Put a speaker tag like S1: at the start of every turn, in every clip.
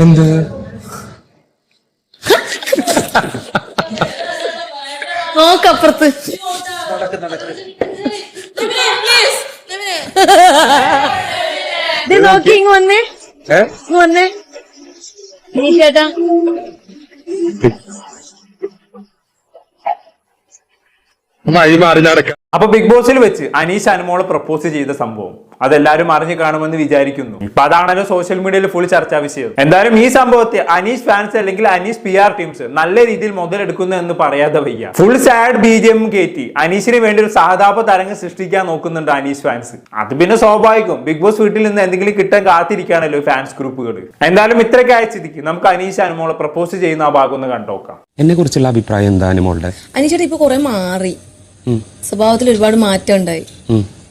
S1: എന്ത്?
S2: നോക്കപ്പുറത്ത്. ഇത് നോക്കി ഇങ് വന്നേ. വന്നേ. നീ ചേട്ടാ.
S3: അപ്പൊ ബിഗ് ബോസിൽ വെച്ച് അനീഷ് അനുമോൾ പ്രപ്പോസ് ചെയ്ത സംഭവം. അതെല്ലാരും അറിഞ്ഞു കാണുമെന്ന് വിചാരിക്കുന്നു. ഇപ്പൊ അതാണല്ലോ സോഷ്യൽ മീഡിയയിൽ ഫുൾ ചർച്ചാ വിഷയം. എന്തായാലും ഈ സംഭവത്തെ അനീഷ് ഫാൻസ് അല്ലെങ്കിൽ അനീഷ് പി ആർ ടീംസ് നല്ല രീതിയിൽ മുതലെടുക്കുന്നു എന്ന് പറയാതെ വയ്യ. Full sad B J M കയറ്റി അനീഷിന് വേണ്ടി ഒരു സഹതാപ തരംഗം സൃഷ്ടിക്കാൻ നോക്കുന്നുണ്ട് അനീഷ് ഫാൻസ് അത് പിന്നെ സ്വാഭാവികം. ബിഗ് ബോസ് വീട്ടിൽ നിന്ന് എന്തെങ്കിലും കിട്ടാൻ കാത്തിരിക്കുകയാണല്ലോ ഫാൻസ് ഗ്രൂപ്പുകൾ എന്തായാലും ഇത്രയൊക്കെ അയച്ചിരിക്കും നമുക്ക് അനീഷ് അനുമോളെ പ്രപ്പോസ് ചെയ്യുന്ന ആ ഭാഗം ഒന്ന് കണ്ടോക്കാം
S4: എന്നെ കുറിച്ചുള്ള അഭിപ്രായം എന്താ അനുമോളുടെ?
S2: അനീഷേട്ടാ ഇപ്പൊ കുറെ മാറി. സ്വഭാവത്തിൽ ഒരുപാട് മാറ്റം ഉണ്ടായി.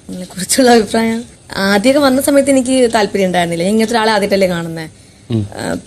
S2: അതിനെ കുറിച്ചുള്ള അഭിപ്രായം? ആദ്യമൊക്കെ വന്ന സമയത്ത് എനിക്ക് താല്പര്യം ഉണ്ടായിരുന്നില്ല. ഇങ്ങനത്തെ ഒരാളെ ആദ്യമായിട്ടല്ലേ കാണുന്നത്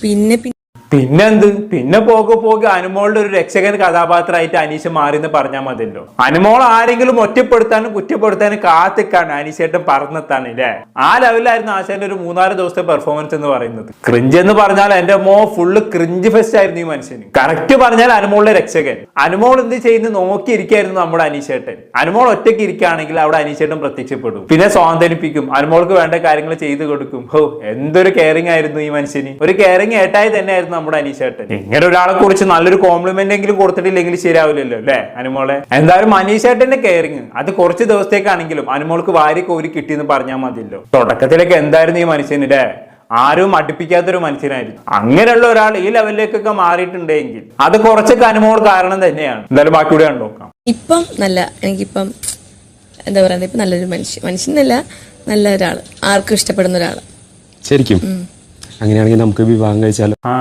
S2: പിന്നെ പിന്നെ
S3: പിന്നെന്ത്? പിന്നെ പോകെ പോകെ. അനുമോളുടെ ഒരു രക്ഷകൻ കഥാപാത്രമായിട്ട് അനീഷ് മാറിയെന്ന് പറഞ്ഞാൽ മതിയല്ലോ. അനുമോൾ ആരെങ്കിലും ഒറ്റപ്പെടുത്താനും കുറ്റപ്പെടുത്താനും കാത്തിക്കാണ് അനീഷേട്ടൻ പറഞ്ഞെത്താണ് അല്ലേ ആ ലെവലിലായിരുന്നു ആശാന്റെ ഒരു മൂന്നാൽ ദിവസത്തെ പെർഫോമൻസ് എന്ന് പറയുന്നത്. ക്രിഞ്ച് എന്ന് പറഞ്ഞാൽ എന്റെ മോ ഫുള്ള് ക്രിഞ്ച് ഫെസ്റ്റ് ആയിരുന്നു ഈ മനുഷ്യന്. കറക്റ്റ് പറഞ്ഞാൽ അനുമോളുടെ രക്ഷകൻ. അനുമോൾ എന്ത് ചെയ്യുന്നു? നോക്കിയിരിക്കായിരുന്നു നമ്മുടെ അനീഷേട്ടൻ. അനുമോൾ ഒറ്റയ്ക്ക് ഇരിക്കുകയാണെങ്കിൽ അവിടെ അനീഷേട്ടൻ പ്രത്യക്ഷപ്പെടും. പിന്നെ സ്വാതന്ത്ര്യപ്പിക്കും അനുമോൾക്ക് വേണ്ട കാര്യങ്ങൾ ചെയ്തു കൊടുക്കും. ഹോ എന്തൊരു കെയറിംഗ് ആയിരുന്നു ഈ മനുഷ്യന്. ഒരു കെയറിംഗ് ഏട്ടായി തന്നെയായിരുന്നു നമ്മുടെ അനീഷേട്ടൻ ഇങ്ങനെ ഒരാളെ കുറിച്ച് നല്ലൊരു കോംപ്ലിമെന്റ് എങ്കിലും കൊടുത്തിട്ടില്ലെങ്കിൽ ശരിയാവില്ലല്ലോ അല്ലെ അനുമോളെ? എന്തായാലും അനീഷേട്ടന്റെ കെയറിങ് അത് കുറച്ച് ദിവസത്തേക്കാണെങ്കിലും അനുമോൾക്ക് വാരി കോരി കിട്ടിയെന്ന് പറഞ്ഞാൽ മതിയല്ലോ. തുടക്കത്തിലൊക്കെ എന്തായിരുന്നു ഈ മനുഷ്യന് അല്ലേ? ആരും അടുപ്പിക്കാത്തൊരു മനുഷ്യനായിരുന്നു. അങ്ങനെയുള്ള ഒരാൾ ഈ ലെവലിലേക്കൊക്കെ മാറിയിട്ടുണ്ടെങ്കിൽ അത് കുറച്ചൊക്കെ അനുമോൾ കാരണം തന്നെയാണ്. എന്തായാലും ബാക്കി കൂടെ നോക്കാം.
S2: ഇപ്പം നല്ല എനിക്കിപ്പം എന്താ പറയുക ഇപ്പം നല്ലൊരു മനുഷ്യൻ മനുഷ്യനല്ല നല്ല ഒരാൾ ആർക്കും ഇഷ്ടപ്പെടുന്ന ഒരാൾ
S4: ശരിക്കും? അങ്ങനെയാണെങ്കിൽ നമുക്ക് വിവാഹം കഴിച്ചാലോ?
S3: ആ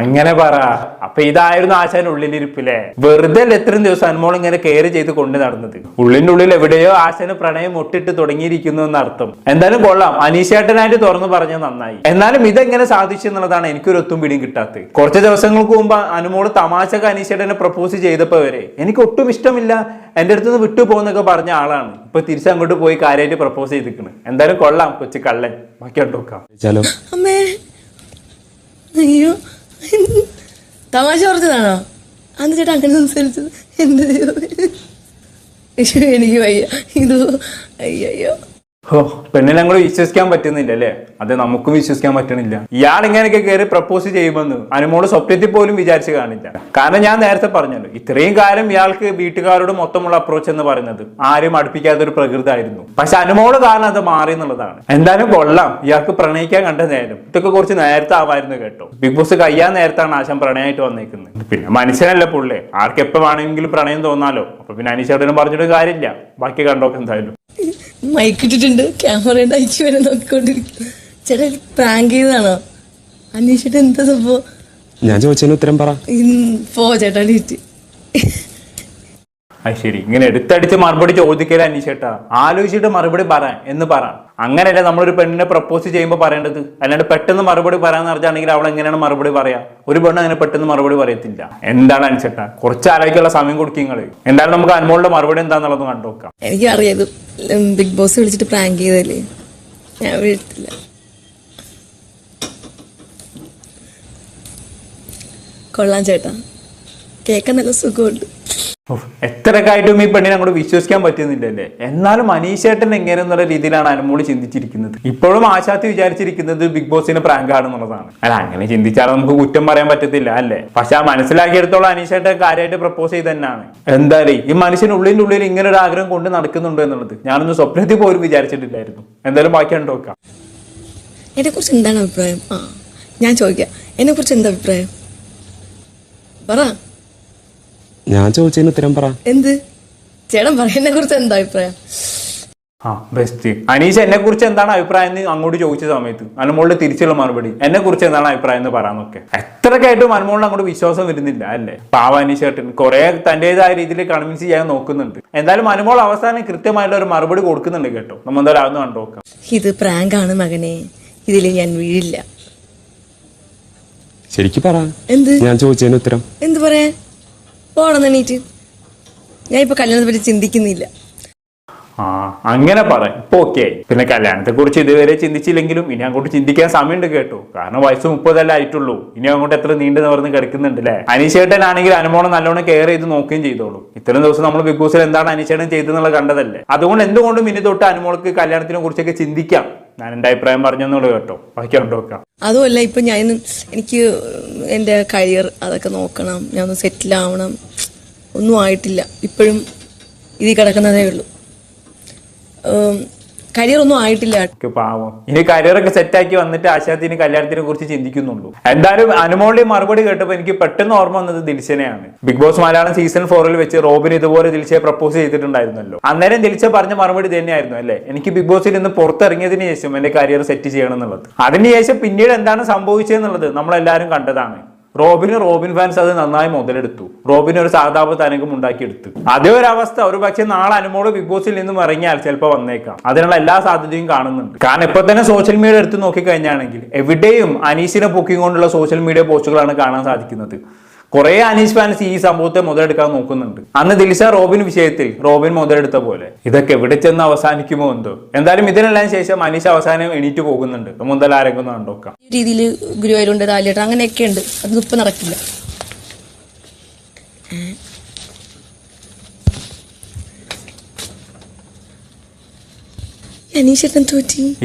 S3: അങ്ങനെ പറ. അപ്പൊ ഇതായിരുന്നു ആശാൻ ഉള്ളിലിരിപ്പില്ലേ വെറുതെ അല്ല ഇത്രയും ദിവസം അനുമോൾ ഇങ്ങനെ കെയർ ചെയ്ത് കൊണ്ട് നടന്നത്? ഉള്ളിന്റെ ഉള്ളിൽ എവിടെയോ ആശാന് പ്രണയം മുട്ടിട്ട് തുടങ്ങിയിരിക്കുന്നു എന്നർത്ഥം. എന്തായാലും കൊള്ളാം. അനീഷേട്ടനായിട്ട് തുറന്നു പറഞ്ഞത് നന്നായി. എന്നാലും ഇതെങ്ങനെ സാധിച്ചു എന്നുള്ളതാണ് എനിക്കൊരു ഒത്തും പിടിയും കിട്ടാത്തത്. കുറച്ച് ദിവസങ്ങൾക്ക് മുമ്പ് അനുമോൾ തമാശക്ക് അനീഷേട്ടനെ പ്രപ്പോസ് ചെയ്തപ്പോ വരെ എനിക്ക് ഒട്ടും ഇഷ്ടമില്ല. എന്റെ അടുത്ത് നിന്ന് വിട്ടു പോകുന്നൊക്കെ പറഞ്ഞ ആളാണ്. ഇപ്പൊ തിരിച്ചങ്ങോട്ട് പോയി കാര്യമായിട്ട് പ്രപ്പോസ് ചെയ്തിരിക്കണ്. എന്തായാലും കൊള്ളാം കൊച്ചു കള്ളൻ. ബാക്കി കണ്ടോക്കാം
S4: കഴിച്ചാലോ
S2: അമ്മേ അയ്യോ തമാശ പറഞ്ഞതാണോ? അന്ന് ചേട്ടാ അങ്ങനെ സംസാരിച്ചത്. എന്ത് എനിക്ക് വയ്യ. ഇത് അയ്യോ
S3: ഹോ പെണ്ണിനെ വിശ്വസിക്കാൻ പറ്റുന്നില്ല അല്ലേ? അത് നമുക്കും വിശ്വസിക്കാൻ പറ്റണില്ല. ഇയാൾ ഇങ്ങനെയൊക്കെ കയറി പ്രപ്പോസ് ചെയ്യുമെന്ന് അനുമോൾ സ്വപ്നത്തിൽ പോലും വിചാരിച്ചു കാണില്ല. കാരണം ഞാൻ നേരത്തെ പറഞ്ഞല്ലോ ഇത്രയും കാലം ഇയാൾക്ക് വീട്ടുകാരോട് മൊത്തമുള്ള അപ്രോച്ച് എന്ന് പറയുന്നത് ആരും അടുപ്പിക്കാത്ത ഒരു പ്രകൃതമായിരുന്നു പക്ഷെ അനുമോൾ കാരണം അത് മാറി എന്നുള്ളതാണ്. എന്തായാലും കൊള്ളാം ഇയാൾക്ക് പ്രണയിക്കാൻ കണ്ട നേരം. ഇതൊക്കെ കുറച്ച് നേരത്തെ ആവായിരുന്നു കേട്ടോ. ബിഗ് ബോസ് കയ്യാൻ നേരത്താണ് ആശം പ്രണയമായിട്ട് വന്നേക്കുന്നത്. പിന്നെ മനുഷ്യനല്ല പുള്ളേ? ആർക്കെപ്പോ വേണമെങ്കിലും പ്രണയം തോന്നാലോ? അപ്പൊ പിന്നെ അനീഷേട്ടനും പറഞ്ഞിട്ട് കാര്യമില്ല. ബാക്കി കണ്ടോക്കെ എന്തായാലും.
S2: മൈക്ക് ഇട്ടിട്ടുണ്ട് ക്യാമറ അയച്ചു വരെ നോക്കിക്കൊണ്ടിരിക്കും ചേട്ടാ പ്രാങ്ക് ചെയ്തതാണോ? അന്വേഷിച്ചിട്ട് എന്താ സംഭവം?
S4: ഞാൻ ചോദിച്ചതിന് ഉത്തരം പറ.
S2: പോ ചേട്ടാ ഡീറ്റ്
S3: അത് ശരി. ഇങ്ങനെ എടുത്തടിച്ച് മറുപടി ചോദിക്കല അന്വേഷിച്ചേട്ടാ ആലോചിച്ചിട്ട് മറുപടി പറ എന്ന് പറ. അങ്ങനെയല്ല നമ്മളൊരു പെണ്ണിനെ പ്രപ്പോസ് ചെയ്യുമ്പോൾ പറയേണ്ടത്? അല്ലാണ്ട് പെട്ടെന്ന് മറുപടി പറയാന്ന് പറഞ്ഞാണെങ്കിൽ അവൾ എങ്ങനെയാണ് മറുപടി പറയാ? ഒരു പെണ്ണ് അങ്ങനെ പെട്ടെന്ന് മറുപടി പറയത്തില്ല. എന്താണ് അനുസേട്ടാ കുറച്ച് ആലോചിക്കാനുള്ള സമയം കൊടുക്കുക നിങ്ങൾ. എന്തായാലും നമുക്ക് അനുമോളുടെ മറുപടി എന്താന്നുള്ളത് കണ്ടുനോക്കാം
S2: എനിക്ക് അറിയാം ബിഗ് ബോസ് വിളിച്ചിട്ട് പ്രാങ്ക് ചെയ്തല്ലേ ഞാൻ വിളിച്ചില്ല കൊള്ളാം ചേട്ടാ. കേൾക്കാൻ നല്ല സുഖമുണ്ട്.
S3: എത്രയൊക്കെ ഈ പെണ്ണിനെ അങ്ങോട്ട് വിശ്വസിക്കാൻ പറ്റുന്നില്ല പറ്റുന്നില്ലല്ലേ എന്നാലും എങ്ങനെ എന്നുള്ള രീതിയിലാണ് അനുമോൾ ചിന്തിച്ചിരിക്കുന്നത്. ഇപ്പോഴും ആശാത്തി വിചാരിച്ചിരിക്കുന്നത് ബിഗ് ബോസിന് പ്രാങ്ക് ആണെന്നുള്ളതാണ്. അല്ല അങ്ങനെ ചിന്തിച്ചാൽ നമുക്ക് കുറ്റം പറയാൻ പറ്റത്തില്ല അല്ലേ? പക്ഷെ ആ മനസ്സിലാക്കിയെടുത്തോളം അനീഷേട്ടൻ കാര്യമായിട്ട് പ്രപ്പോസ് ചെയ്ത് തന്നെയാണ്. എന്തായാലും ഈ മനുഷ്യന് ഉള്ളിന്റെ ഉള്ളിൽ ഇങ്ങനെ ഒരു ആഗ്രഹം കൊണ്ട് നടക്കുന്നുണ്ടോ എന്നുള്ളത് ഞാനൊന്ന് സ്വപ്നത്തിൽ പോലും വിചാരിച്ചിട്ടില്ലായിരുന്നു. എന്തായാലും ബാക്കി കണ്ടു നോക്കാം
S2: എന്താണ് അഭിപ്രായം? ഞാൻ ചോദിക്കാം. എന്നെ കുറിച്ച് എന്താ അഭിപ്രായം? പറ.
S4: ഞാൻ ചോദിച്ചതിന് ഉത്തരം പറ.
S2: എന്ത്? ചേട്ടൻ പറയുന്നതിനെ കുറിച്ച് എന്താ അഭിപ്രായം?
S3: ആ ബെസ്റ്റ് അനീഷ് എന്നെ കുറിച്ച് എന്താണ് അഭിപ്രായം എന്ന് അങ്ങോട്ട് ചോദിച്ച സമയത്ത്. അനുമോളുടെ തിരിച്ചുള്ള മറുപടി. എന്നെ കുറിച്ച് എന്താണ് അഭിപ്രായം എന്ന് പറയാന്നൊക്കെ എത്രക്കായിട്ടും അനുമോളിന് അങ്ങോട്ട് വിശ്വാസം വരുന്നില്ല അല്ലേ? പാവ അനീഷ് ഏട്ടൻ കുറെ തന്റേതായ രീതിയിൽ കൺവിൻസ് ചെയ്യാൻ നോക്കുന്നുണ്ട്. എന്തായാലും അനുമോൾ അവസാനം കൃത്യമായിട്ടുള്ള ഒരു മറുപടി കൊടുക്കുന്നുണ്ട് കേട്ടോ. നമ്മൾ എന്തായാലും അതൊന്ന് കണ്ടു നോക്കാം.
S2: ഇത് പ്രാങ്ക് ആണ് മകനെ. ഇതിൽ ഞാൻ വീഴില്ല.
S4: ശരിക്കും പറ.
S2: എന്ത്?
S4: ഞാൻ ചോദിച്ചതിന് ഉത്തരം.
S2: എന്ത് പറയാൻ? പോണെന്ന് എണീറ്റ്. ഞാൻ ഇപ്പൊ കല്യാണത്തെ പറ്റി ചിന്തിക്കുന്നില്ല.
S3: ആ അങ്ങനെ പറ. ഇപ്പൊ ഓക്കെ പിന്നെ കല്യാണത്തെ കുറിച്ച് ഇതുവരെ ചിന്തിച്ചില്ലെങ്കിലും ഇനി അങ്ങോട്ട് ചിന്തിക്കാൻ സമയമുണ്ട് കേട്ടോ. കാരണം വയസ്സ് മുപ്പതല്ലേ ആയിട്ടുള്ളൂ. ഇനി അങ്ങോട്ട് എത്ര നീണ്ടു നിവർന്ന് കിടക്കുന്നുണ്ട് അല്ലേ? അനീഷേട്ടനാണെങ്കിൽ അനുമോണം നല്ലോണം കെയർ ചെയ്ത് നോക്കുകയും ചെയ്തോളൂ. ഇത്രയും ദിവസം നമ്മൾ ബിഗ് ബോസിൽ എന്താണ് അനീഷേട്ടൻ ചെയ്തെന്നുള്ള കണ്ടതല്ലേ? അതുകൊണ്ട് എന്തുകൊണ്ടും ഇനി തൊട്ട് അനുമോൾക്ക് കല്യാണത്തിനെ കുറിച്ചൊക്കെ ചിന്തിക്കാം. ഞാൻ എന്റെ അഭിപ്രായം പറഞ്ഞെന്നുള്ളൂ കേട്ടോ. ബാക്കി കണ്ടോക്കാം
S2: അതുമല്ല ഇപ്പൊ ഞാൻ എനിക്ക് എന്റെ കരിയർ അതൊക്കെ നോക്കണം. ഞാൻ ഒന്ന് സെറ്റിൽ ആവണം. ഒന്നും ആയിട്ടില്ല. ഇപ്പോഴും ഇതിൽ കിടക്കുന്നതേ ഉള്ളൂ. കരിയർ ഒന്നും ആയിട്ടില്ല.
S3: പാവം. ഇനി കരിയറൊക്കെ സെറ്റാക്കി വന്നിട്ട് ആശാത്തിന് കല്യാണത്തിനെ കുറിച്ച് ചിന്തിക്കുന്നുള്ളൂ. എന്തായാലും അനുമോളുടെ മറുപടി കേട്ടപ്പോൾ എനിക്ക് പെട്ടെന്ന് ഓർമ്മ വന്നത് ദിൽഷനെയാണ്. ബിഗ് ബോസ് മലയാളം സീസൺ ഫോറിൽ വെച്ച് റോബിൻ ഇതുപോലെ ദിൽഷയെ പ്രപ്പോസ് ചെയ്തിട്ടുണ്ടായിരുന്നല്ലോ. അന്നേരം ദിൽഷ പറഞ്ഞ മറുപടി തന്നെയായിരുന്നു അല്ലേ? എനിക്ക് ബിഗ് ബോസിൽ നിന്ന് പുറത്തിറങ്ങിയതിന് ശേഷം എന്റെ കരിയർ സെറ്റ് ചെയ്യണം എന്നുള്ളത്. അതിനുശേഷം പിന്നീട് എന്താണ് സംഭവിച്ചതെന്നുള്ളത് നമ്മളെല്ലാവരും കണ്ടതാണ്. റോബിന് റോബിൻ ഫാൻസ് അത് നന്നായി മുതലെടുത്തു. റോബിന് ഒരു സാധാപ തനകം ഉണ്ടാക്കിയെടുത്തു. അതേ ഒരു അവസ്ഥ ഒരു പക്ഷേ നാളെ അനുമോൾ ബിഗ് ബോസിൽ നിന്നും ഇറങ്ങിയാൽ ചിലപ്പോൾ വന്നേക്കാം. അതിനുള്ള എല്ലാ സാധ്യതയും കാണുന്നുണ്ട്. കാരണം ഇപ്പൊ തന്നെ സോഷ്യൽ മീഡിയ എടുത്ത് നോക്കിക്കഴിഞ്ഞാണെങ്കിൽ എവിടെയും അനീസിനെ പൊക്കിക്കൊണ്ടുള്ള സോഷ്യൽ മീഡിയ പോസ്റ്റുകളാണ് കാണാൻ സാധിക്കുന്നത്. കുറെ അനീഷ് ഫാൻസ് ഈ സംഭവത്തെ മുതലെടുക്കാൻ നോക്കുന്നുണ്ട്. അന്ന് ദിൽഷ റോബിൻ വിഷയത്തിൽ റോബിൻ മുതലെടുത്ത പോലെ. ഇതൊക്കെ എവിടെ ചെന്ന് അവസാനിക്കുമോ എന്തോ. എന്തായാലും ഇതിനെല്ലാം ശേഷം അനീഷ് അവസാനം എണീറ്റ് പോകുന്നുണ്ട്. മുതൽ ആരെങ്കിലും കണ്ടോക്കാം
S2: രീതിയിൽ ഗുരുവായൂരുണ്ട് അങ്ങനെയൊക്കെ ഉണ്ട്. അത് ഇപ്പൊ നടക്കില്ല.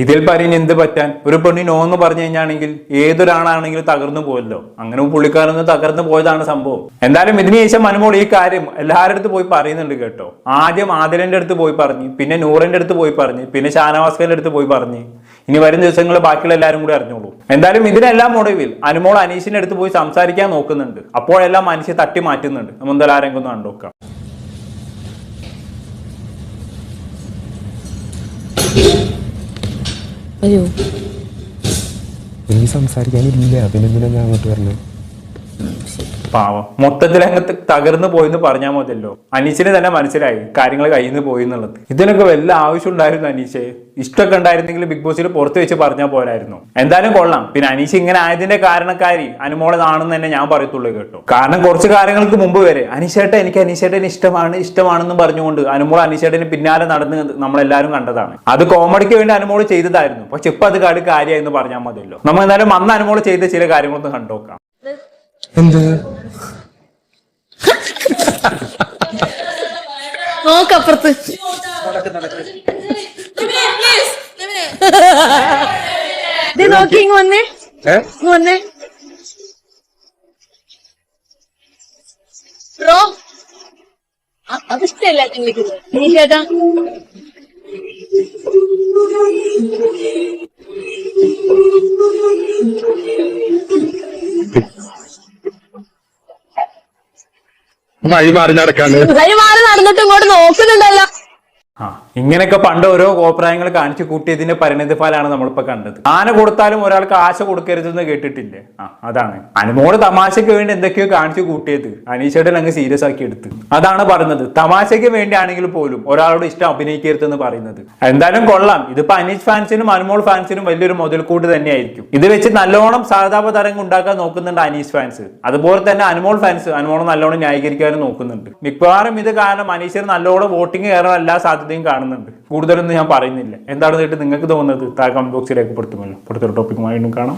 S3: ഇതിൽ പരി എന്ത് പറ്റാൻ? ഒരു പെണ്ണി നോ എന്ന് പറഞ്ഞു കഴിഞ്ഞാണെങ്കിൽ ഏതൊരാളാണെങ്കിലും തകർന്നു പോയല്ലോ. അങ്ങനെ പുള്ളിക്കാരൊന്ന് തകർന്നു പോയതാണ് സംഭവം. എന്തായാലും ഇതിനു ശേഷം അനുമോൾ ഈ കാര്യം എല്ലാവരുടെ അടുത്ത് പോയി പറയുന്നുണ്ട് കേട്ടോ. ആദ്യം ആദിലന്റെ അടുത്ത് പോയി പറഞ്ഞു പിന്നെ നൂറിന്റെ അടുത്ത് പോയി പറഞ്ഞു പിന്നെ ഷാനവാസ്കറിന്റെ അടുത്ത് പോയി പറഞ്ഞു. ഇനി വരും ദിവസങ്ങൾ ബാക്കിയുള്ള എല്ലാവരും കൂടി അറിഞ്ഞോളൂ. എന്തായാലും ഇതിനെല്ലാം ഒടുവിൽ അനുമോൾ അനീഷിന്റെ അടുത്ത് പോയി സംസാരിക്കാൻ നോക്കുന്നുണ്ട്. അപ്പോഴെല്ലാം മനുഷ്യ തട്ടി മാറ്റുന്നുണ്ട്. നമ്മൾ എന്തായാലും ആരെങ്കിലും കണ്ടുനോക്കാം.
S2: അയ്യോ
S4: എനിക്ക് സംസാരിക്കാനില്ല. പിന്നെന്തിനാ ഞാൻ അങ്ങോട്ട് വരണേ?
S3: പാവം. മൊത്തത്തിൽ അങ്ങ് തകർന്നു പോയെന്ന് പറഞ്ഞാൽ മതിയല്ലോ. അനീഷിന് തന്നെ മനസ്സിലായി കാര്യങ്ങൾ കയ്യിൽ പോയി എന്നുള്ളത് ഇതിനൊക്കെ വല്ല ആവശ്യം ഉണ്ടായിരുന്നു അനീഷെ? ഇഷ്ടമൊക്കെ ഉണ്ടായിരുന്നെങ്കിൽ ബിഗ് ബോസിൽ പുറത്ത് വെച്ച് പറഞ്ഞാൽ പോരായിരുന്നു. എന്തായാലും കൊള്ളാം. പിന്നെ അനീഷ് ഇങ്ങനെ ആയതിന്റെ കാരണക്കാരി അനുമോളതാണെന്ന് തന്നെ ഞാൻ പറയത്തുള്ളൂ കേട്ടോ. കാരണം കുറച്ച് കാര്യങ്ങൾക്ക് മുമ്പ് വരെ അനീഷേട്ടൻ എനിക്ക് അനീഷേട്ടൻ ഇഷ്ടമാണ് ഇഷ്ടമാണെന്ന് പറഞ്ഞുകൊണ്ട് അനുമോൾ അനീഷേട്ടന് പിന്നാലെ നടന്ന് നമ്മളെല്ലാവരും കണ്ടതാണ്. അത് കോമഡിക്ക് വേണ്ടി അനുമോൾ ചെയ്തതായിരുന്നു. പക്ഷെ ഇപ്പൊ അത് കാട് എന്ന് പറഞ്ഞാൽ മതിയല്ലോ. നമ്മൾ എന്തായാലും അന്ന് അനുമോൾ ചെയ്ത ചില കാര്യങ്ങളൊന്നും കണ്ടോക്കാം.
S1: എന്ത്?
S2: നോക്കപ്പുറത്ത്. നോക്കി ഇങ്ങ് വന്നേ.
S1: ഏ?
S2: ഇങ്ങ് വന്നേ. ബ്രോ അതിഷ്ടല്ല നീ ചേട്ടാ
S1: വഴി മാറി വഴിമാറി
S2: കൈ മാറി നടന്നിട്ട് ഇങ്ങോട്ട് നോക്കുന്നുണ്ടല്ലോ.
S3: ഇങ്ങനെയൊക്കെ പണ്ട് ഓരോ കോപ്രായങ്ങൾ കാണിച്ചു കൂട്ടിയതിന്റെ പരിണിതി ഫലമാണ് നമ്മളിപ്പോ കണ്ടത്. ആന കൊടുത്താലും ഒരാൾക്ക് ആശ കൊടുക്കരുതെന്ന് കേട്ടിട്ടില്ലേ? ആ അതാണ്. അനുമോൾ തമാശയ്ക്ക് വേണ്ടി എന്തൊക്കെയോ കാണിച്ചു കൂട്ടിയത്. അനീഷേട്ടൻ അങ്ങ് സീരിയസ് ആക്കി എടുത്ത്. അതാണ് പറയുന്നത് തമാശയ്ക്ക് വേണ്ടിയാണെങ്കിൽ പോലും ഒരാളോട് ഇഷ്ടം അഭിനയിക്കരുതെന്ന് പറയുന്നത്. എന്തായാലും കൊള്ളാം. ഇതിപ്പോ അനീഷ് ഫാൻസിനും അനുമോൾ ഫാൻസിനും വലിയൊരു മുതൽക്കൂട്ട് തന്നെയായിരിക്കും. ഇത് വെച്ച് നല്ലോണം സാധാപ തരംഗം ഉണ്ടാക്കാൻ നോക്കുന്നുണ്ട് അനീഷ് ഫാൻസ്. അതുപോലെ തന്നെ അനുമോൾ ഫാൻസ് അനുമോളെ നല്ലോണം ന്യായീകരിക്കാനും നോക്കുന്നുണ്ട്. മിക്കവാറും ഇത് കാരണം അനീഷിന് നല്ലോണം വോട്ടിംഗ് കയറാൻ എല്ലാ സാധ്യതയും കാണുന്നുണ്ട്. കൂടുതലൊന്നും ഞാൻ പറയുന്നില്ല. എന്താണ് കേട്ട് നിങ്ങൾക്ക് തോന്നുന്നത്? താഴെ കമന്റ് ബോക്സിൽ രേഖപ്പെടുത്തുമല്ലോ അടുത്തൊരു ടോപ്പിക്കുമായി വീണ്ടും കാണാം.